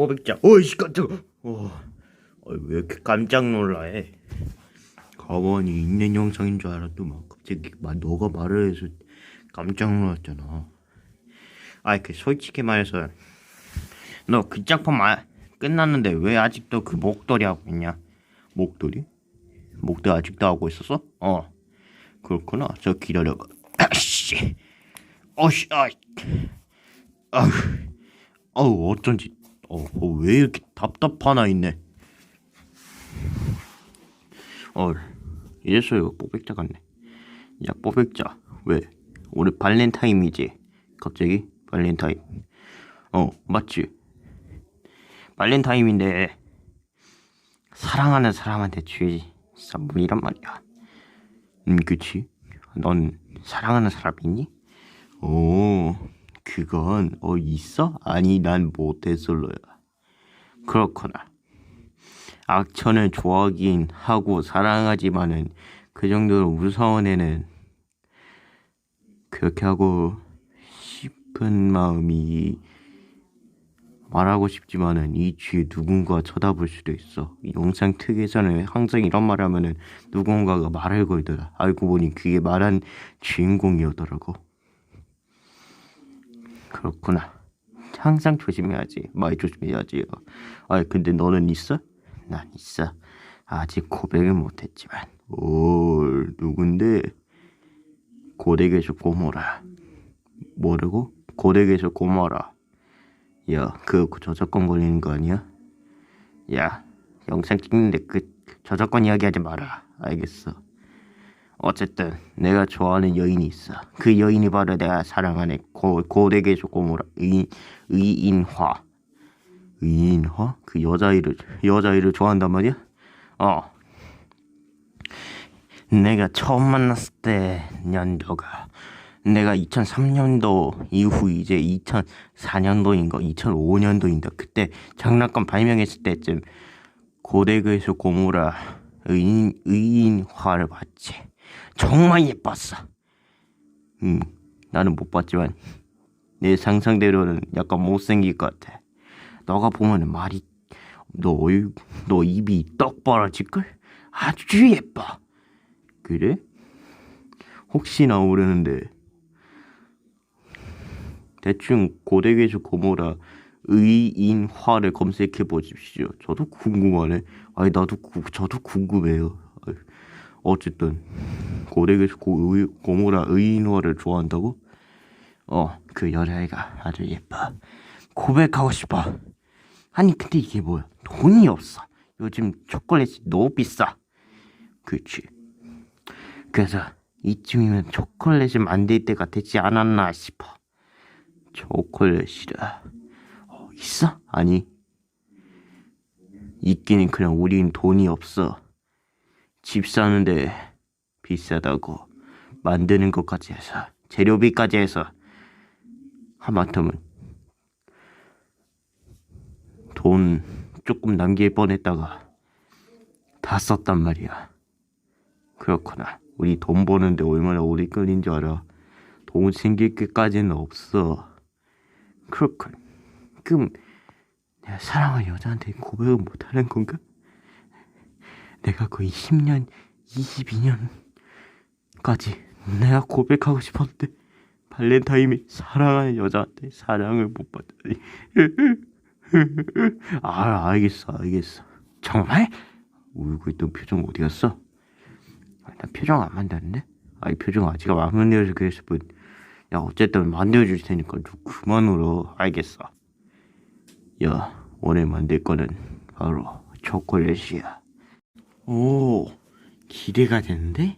뽀백자 어이씨 깜짝 어, 어, 왜 이렇게 깜짝 놀라해? 가만히 있는 영상인 줄 알았더만 갑자기 막 너가 말을 해서 깜짝 놀랐잖아. 아이 그 솔직히 말해서 너 그 작품 말 끝났는데 왜 아직도 그 목도리 하고 있냐? 목도리? 목도리 아직도 하고 있었어? 어. 그렇구나. 저 기다려봐 아씨. 어씨 아이. 아우 아우 어쩐지 어, 어, 왜 이렇게 답답하나 있네. 어 이래서요 뽀백자 같네. 야 뽀백자. 왜? 오늘 발렌타인이지? 갑자기? 발렌타인. 어 맞지. 발렌타인인데 사랑하는 사람한테 주지 선물이란 말이야. 음 그치? 넌 사랑하는 사람 있니? 오 그건 어 있어? 아니 난 모태솔로야 그렇구나 악천을 좋아하긴 하고 사랑하지만은 그 정도로 무서운 애는 그렇게 하고 싶은 마음이 말하고 싶지만은 이 뒤에 누군가 쳐다볼 수도 있어. 이 영상 특에서는 항상 이런 말 하면은 누군가가 말을 걸더라. 알고 보니 그게 말한 주인공이었더라고. 그렇구나. 항상 조심해야지. 많이 조심해야지. 아 근데 너는 있어? 난 있어. 아직 고백을 못했지만. 오 누군데? 고데게서 고모라. 뭐라고? 고데게서 고모라. 야, 그 저작권 걸리는 거 아니야? 야, 영상 찍는데 그 저작권 이야기하지 마라. 알겠어. 어쨌든 내가 좋아하는 여인이 있어. 그 여인이 바로 내가 사랑하는 고, 고대계조 고모라 의, 의인화. 의인화? 그 여자애를 여자애를 좋아한단 말이야? 어. 내가 처음 만났을 때 년도가 내가 2003년도 이후 이제 2004년도인가 2005년도인가 그때 장난감 발명했을 때쯤 고대교에서 고무라 의인, 의인화를 봤지 정말 예뻤어 음 나는 못 봤지만 내 상상대로는 약간 못생길 것 같아 너가 보면은 말이 너, 얼- 너 입이 떡 벌어질걸? 아주 예뻐 그래? 혹시나 모르는데 대충 고대계주 고모라 의인화를 검색해 보십시오. 저도 궁금하네. 아니 나도 구, 저도 궁금해요. 어쨌든 고대계주 고, 의, 고모라 의인화를 좋아한다고? 어, 그 여자애가 아주 예뻐. 고백하고 싶어. 아니 근데 이게 뭐야? 돈이 없어. 요즘 초콜릿이 너무 비싸. 그치. 그래서 이쯤이면 초콜릿을 만들 때가 되지 않았나 싶어. 초콜릿이라 어, 있어? 아니 있기는 그냥 우린 돈이 없어 집 사는데 비싸다고 만드는 것까지 해서 재료비까지 해서 하마터면 돈 조금 남길 뻔했다가 다 썼단 말이야 그렇구나 우리 돈 버는데 얼마나 오래 걸린 줄 알아 돈 생길 끝까지는 없어 그렇군. 그럼 내가 사랑하는 여자한테 고백을 못하는 건가? 내가 거의 10년, 22년까지 내가 고백하고 싶었는데 발렌타인이 사랑하는 여자한테 사랑을 못 받다니. 아, 알겠어, 알겠어. 정말? 울고 있던 표정 어디 갔어? 아, 나 표정 안 만졌는데? 아이 표정 아직 안 만들어서 그랬을 뿐. 야 어쨌든 만들어줄 테니까 좀 그만 울어 알겠어 야 오늘 만들 거는 바로 초콜릿이야 오 기대가 되는데?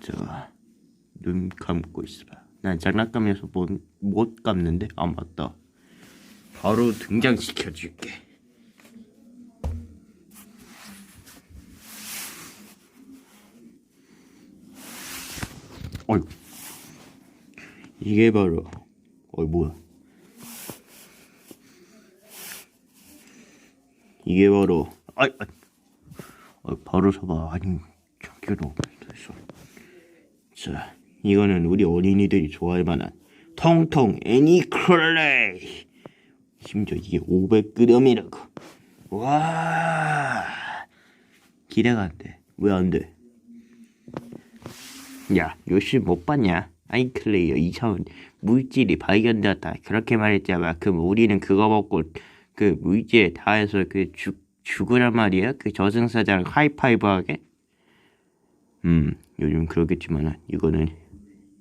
자눈 감고 있어봐. 난 장난감에서 못, 못 감는데? 아 맞다. 바로 등장시켜줄게. 어이 이게 바로 어이 뭐야 이게 바로 아이 아이. 어, 바로 서봐. 아니 저기로 있어. 자 이거는 우리 어린이들이 좋아할 만한 통통 애니클레이. 심지어 이게 500g이라고. 와 기대가 안돼. 왜 안돼? 야 요시 못 봤냐? 아이클레이어 이차원. 물질이 발견되었다. 그렇게 말했잖아. 그럼 우리는 그거 먹고 그 물질에 닿아서 그 죽, 죽으란 말이야 그 저승사자랑 하이파이브 하게 음 요즘 그러겠지만 이거는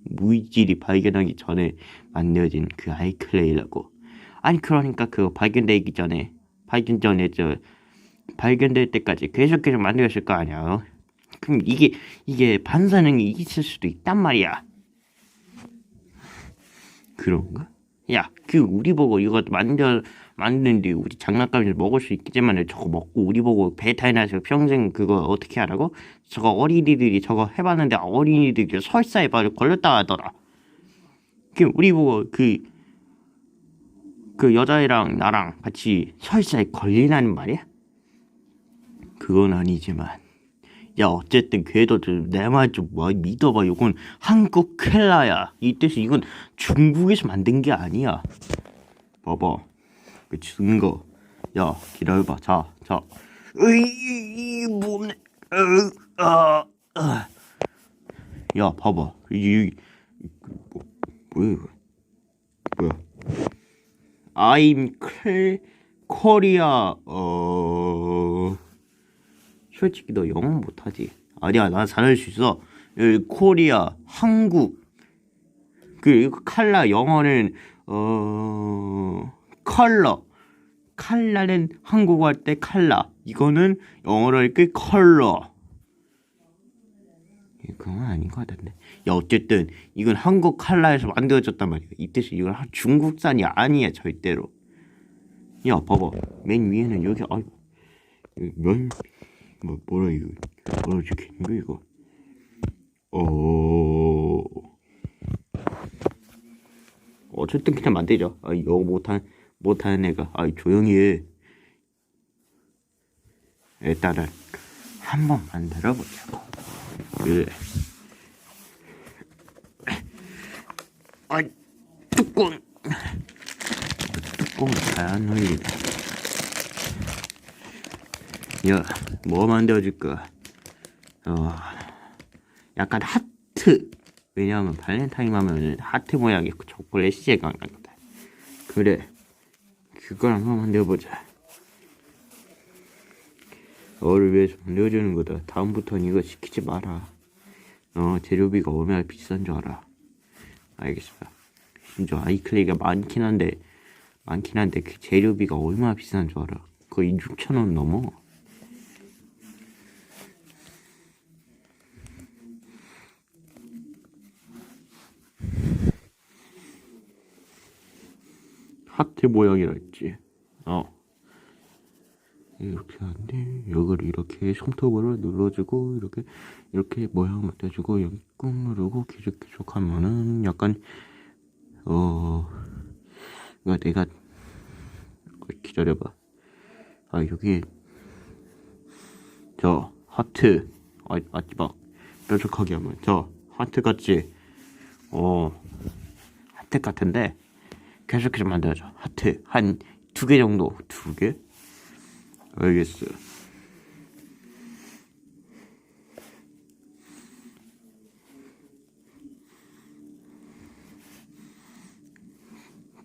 물질이 발견하기 전에 만들어진 그 아이클레이라고 아니 그러니까 그거 발견되기 전에 발견 전에 저 발견될 때까지 계속해서 만들었을 거 아니야 어? 그럼 이게 이게 반사능이 있을 수도 있단 말이야 그런가? 야 그 우리 보고 이거 만들 만드는데 우리 장난감에서 먹을 수 있겠지만 저거 먹고 우리 보고 배탈 나서 평생 그거 어떻게 하라고? 저거 어린이들이 저거 해봤는데 어린이들이 설사에 바로 걸렸다 하더라. 그 우리 보고 그 그 여자애랑 나랑 같이 설사에 걸리라는 말이야? 그건 아니지만. 야 어쨌든 그래도 내 말 좀 믿어봐. 이건 한국 켈라야. 이 뜻이 이건 중국에서 만든 게 아니야. 봐봐 그 증거. 야 기다려봐. 자 자. 으이 몸에 아, 아. 야 봐봐. 이게 뭐, 뭐야 이거? 뭐야? I'm 클 코리아 어. 솔직히 너 영어 못하지? 아니야 나 잘할 수 있어. 코리아 한국. 그 칼라 영어는 어 컬러. 칼라는 한국어 할 때 칼라. 이거는 영어로 할 때 컬러. 그건 아닌 것 같은데. 야 어쨌든 이건 한국 칼라에서 만들어졌단 말이야. 이 뜻이 이건 한- 중국산이 아니야 절대로. 야 봐봐. 맨 위에는 여기 아이고. 면 뭐, 뭐라 이거 뭐라 적혀있는 거 이거? 어. 어쨌든 그냥 만들자 아 이거 못한 못하는 애가 아 조용히 해 일단은 한번 만들어 보자고 그래 아 뚜껑 뚜껑 잘안 흘리네 야, 뭐 만들어줄까? 어, 약간 하트. 왜냐하면 발렌타인 하면 하트 모양의 그 초콜릿 시제가 나거든. 그래, 그걸 한번 만들어보자. 너를 위해서 만들어주는 거다. 다음부터는 이거 시키지 마라. 어, 재료비가 얼마나 비싼 줄 알아. 알겠습니다. 심지어 아이클레이가 많긴 한데, 많긴 한데 그 재료비가 얼마나 비싼 줄 알아. 거의 6천원 넘어. 하트 모양이라 했지. 어. 이렇게 하는데 여기를 이렇게 손톱으로 눌러주고 이렇게 이렇게 모양 맞춰주고 여기 꾹 누르고 계속 하면은 약간 어 이거 내가 기다려봐. 아 여기 저 하트 아 마지막 뾰족하게 하면 저 하트 같지 어 하트 같은데 계속해서 만들어줘 하트 한 두 개 정도. 두 개? 알겠어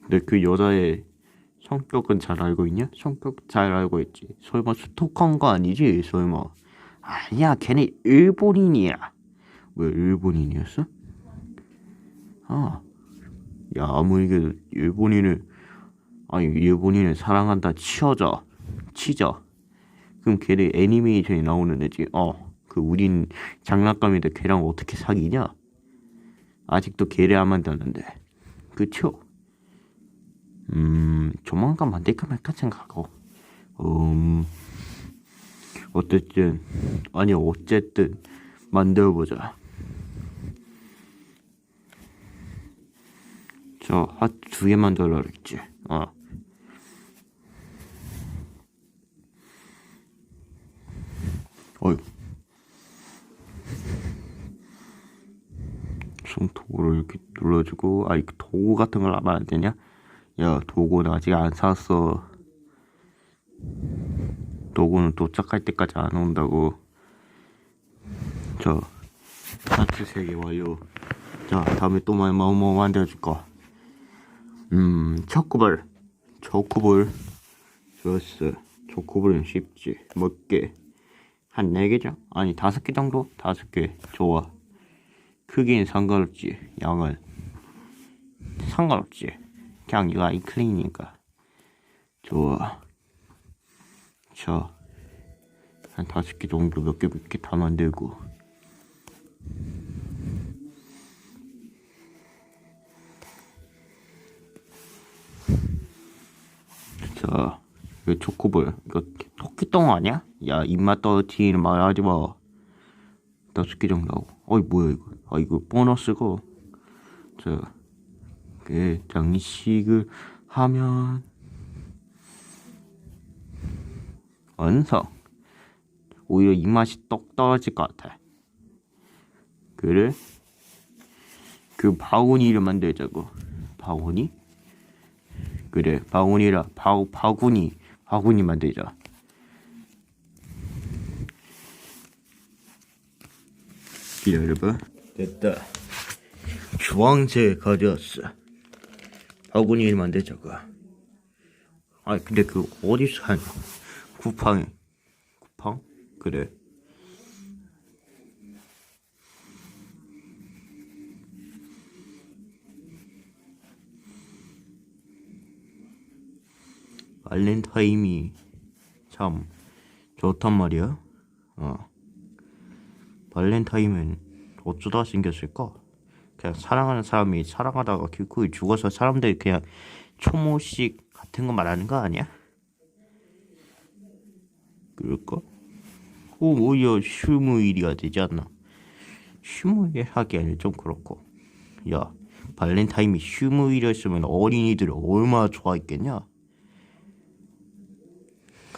근데 그 여자의 성격은 잘 알고 있냐? 성격 잘 알고 있지. 설마 스톡한 거 아니지? 설마. 아니야 걔네 일본인이야. 왜 일본인이었어? 아 야, 아무리 그 일본인을 아니 일본인을 사랑한다 치어져 치져 그럼 걔네 애니메이션에 나오는 애지 어 그 우린 장난감인데 걔랑 어떻게 사귀냐? 아직도 걔를 안 만났는데 그쵸? 음 조만간 만들까 말까 생각하고. 음 어쨌든 아니 어쨌든 만들어보자 저 하트 두 개만 달라 그랬지. 어. 어이. 손톱으로 이렇게 눌러주고 아이 도구 같은 걸 하면 안 되냐? 야 도구는 아직 안 샀어. 도구는 도착할 때까지 안 온다고. 저 하트 세 개 완료. 자 다음에 또 뭐, 뭐, 뭐 만들어줄까? 음 초코볼 초코볼 좋았어. 초코볼은 쉽지. 몇 개? 한네 개죠? 아니 다섯 개 정도? 다섯 개 좋아. 크기는 상관없지. 양은 상관없지. 그냥 이거 아이클린이니까 좋아. 자, 한 다섯 개 정도 몇 개 몇 개 다 만들고. 이거 초코볼. 이거 토끼똥 아니야? 야, 입맛 떨어뜨리는 말 하지 마. 다섯 개 정도 하고. 어이, 뭐야, 이거. 아, 이거 보너스고. 자, 그, 장식을 하면, 완성. 오히려 입맛이 떡 떨어질 것 같아. 그래? 그 바구니를 만들자고. 바구니? 그래, 바구니라. 바, 바구니. 바구니 만들자. 기다려봐. 됐다. 주황색 가져왔어. 바구니를 만들자고. 아, 근데 그 어디서 한 쿠팡 쿠팡? 그래. 발렌타임이 참 좋단 말이야. 어. 발렌타임은 어쩌다 생겼을까? 그냥 사랑하는 사람이 사랑하다가 결국 죽어서 사람들이 그냥 초모식 같은 거 말하는 거 아니야? 그럴까? 오, 오히려 휴무일이가 되지 않나? 휴무일 하기에는 좀 그렇고. 야, 발렌타임이 휴무일이었으면 어린이들이 얼마나 좋아했겠냐?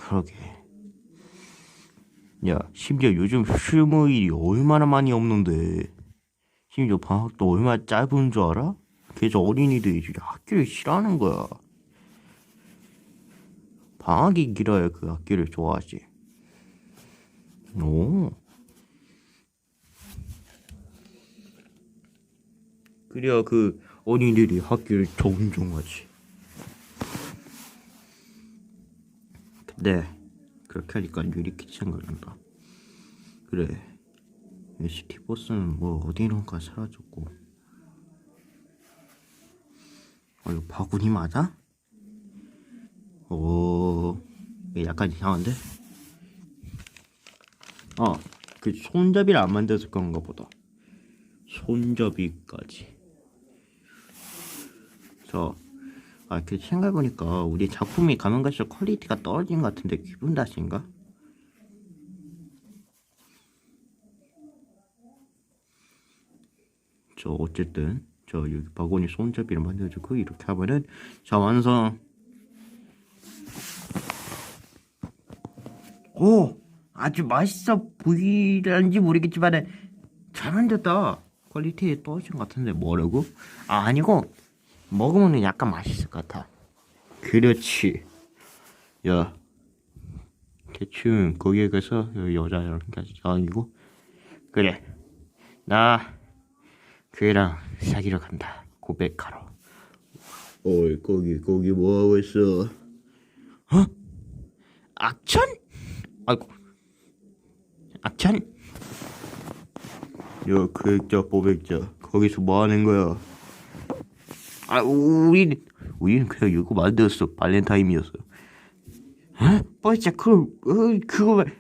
그러게. 야, 심지어 요즘 휴무일이 얼마나 많이 없는데. 심지어 방학도 얼마나 짧은 줄 알아? 그래서 어린이들이 학교를 싫어하는 거야. 방학이 길어야 그 학교를 좋아하지. 오. 그래야 그 어린이들이 학교를 존중하지. 근데 그렇게 하니까 유리키치 생각난다. 그래. ST 버스는 뭐 어디론가 사라졌고. 어, 이거 바구니 맞아? 오, 이게 약간 이상한데? 어, 그 손잡이를 안 만들어서 그런가 보다. 손잡이까지. 저, 아, 그 생각해보니까 우리 작품이 가면 갈수록 퀄리티가 떨어진 것 같은데 기분 탓인가? 저 어쨌든 저 여기 바구니 손잡이를 만들어주고 이렇게 하면은 자 완성. 오 아주 맛있어 보이는지 모르겠지만은 잘 만들었다. 퀄리티 떨어진 것 같은데 뭐라고? 아 아니고 먹으면 약간 맛있을 것 같아. 그렇지. 야 대충 거기에 가서 여자랑 같이 다니고 그래 나 그애랑 사귀러 간다. 고백하러. 어이 거기 거기 뭐 하고 있어? 어? 악천? 아이고 악천? 야 계획자 보백자 거기서 뭐 하는 거야? 아 우리 우리는 그냥 이거 만들었어. 발렌타임이었어. 어? 뻘짜 그 어, 그거 말-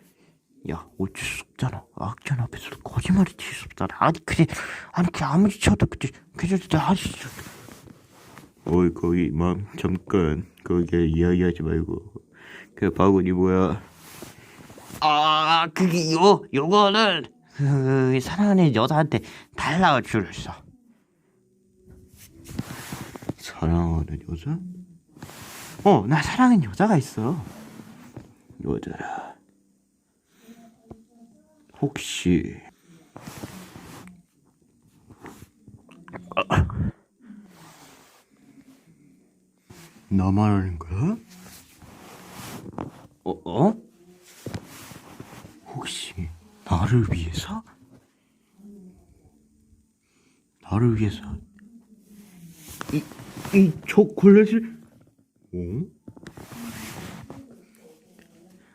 야 어쩔 수 없잖아. 악전 앞에서 거짓말이 칠수 없잖아. 아니 그래 아니 그 아무리 쳐도 그때 그래도 아니 진짜. 어이 거기 맘 잠깐. 거기 이야기하지 말고. 그 바구니 뭐야? 아 그게 요 요거는 그 사랑하는 여자한테 달라고 줄을 써 사랑하는 여자? 어, 나 사랑하는 여자가 있어. 여자라. 혹시 나 말하는 거야? 초콜릿을 어?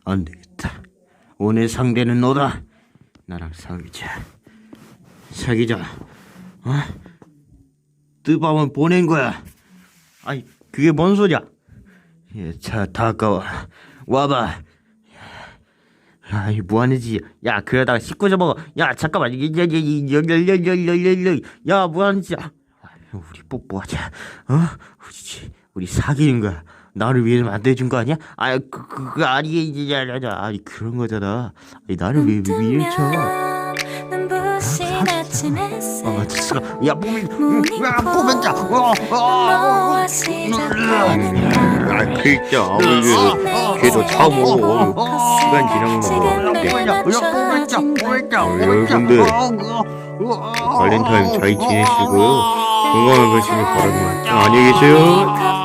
안 되겠다. 오늘 상대는 너다. 나랑 사귀자. 사귀자. 어? 뜨밤은 보낸 거야. 아이 그게 뭔 소리야? 예, 자 다가와. 와봐. 야, 이 뭐하는지. 야, 그러다가 씻고 좀 먹어. 야, 잠깐만. 야 야 야 야 야 야 야 야 야. 야, 뭐하는지. 아, 우리 뽀뽀하자. 어? 우리 우리 사귀는 거야. 나를 위해서 만들어준 거 아니야? 아, 그 그거 아니, 야, 야, 야, 아니 그런 거잖아. 아니, 나를 왜 위해 쳐? 눈부신 아침 햇살 아, 진짜. 야, 몸이. 야, 자. 어, 어. 시작하는 아, 진짜 아버지 걔도 참어 시간 지나면 지금 내뭐 맞춰진 여러분들 발렌타인 잘 지내시고요 건강한 관심을 바랍니다 안녕히 계세요